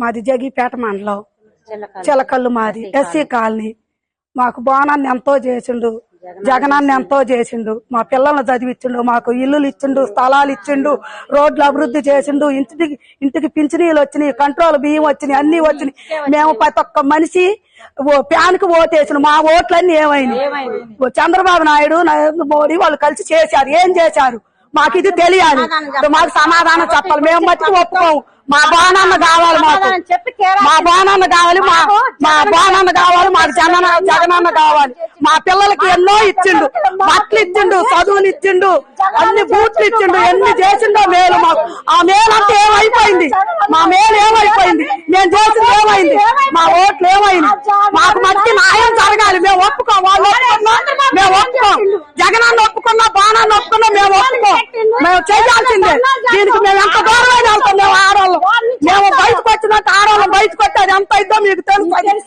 మాది జగిపేట మండలం. చిలకల్లు మాది. SC colony. మాకు బోనాన్ని ఎంతో చేసిండు. జగనాన్ని ఎంతో చేసిండు. మా పిల్లల్ని చదివించిండు మాకు ఇల్లులు ఇచ్చిండు స్థలాలు ఇచ్చిండు రోడ్లు అభివృద్ధి చేసిండు. ఇంటికి ఇంటికి పింఛనీలు వచ్చినాయి కంట్రోల్ బియ్యం వచ్చినాయి అన్ని వచ్చినాయి. మేము ప్రతి ఒక్క మనిషి ప్యాన్కి ఓటేసిన. మా ఓట్లన్నీ ఓ చంద్రబాబు నాయుడు నరేంద్ర మోడీ వాళ్ళు కలిసి చేశారు. ఏం చేశారు? మాకు ఇది తెలియాలి మాకు సమాధానం చెప్పాలి. మేము మట్టుకు ఒప్పుకోము. మా బాణాన్న కావాలి మాకు. మా బాణాన్న కావాలి మా మా బాణాన్న కావాలి. మాకు జగన జగనన్న కావాలి. మా పిల్లలకి ఎన్నో ఇచ్చిండు. బట్టలు ఇచ్చిండు. చదువులు ఇచ్చిండు. అన్ని బూట్లు ఇచ్చిండు ఎన్ని చేసిండో. మేలు మాకు. ఆ మేలు అంతా ఏమైపోయింది? మా మేలు ఏమైపోయింది? మేము చేసింది ఏమైంది? మా ఓట్లు ఏమైంది? మాకు మట్టి న్యాయం జరగాలి. మేము ఒప్పుకోం వాళ్ళు మేము ఒప్పుకోం జగనన్న ఒప్పుకున్నా బాణాన్ని ఒప్పుకున్నా మేము ఒప్పుకోం మేము చేయాల్సిందే. దీనికి మేము ఎంత దూరమైన వెళ్తాం? మేము ఆడవాళ్ళం. మేము బయటకు వచ్చినాక ఆడవాళ్ళం బయటకు వచ్చి అది ఎంత ఇద్దో మీకు తెలుసు.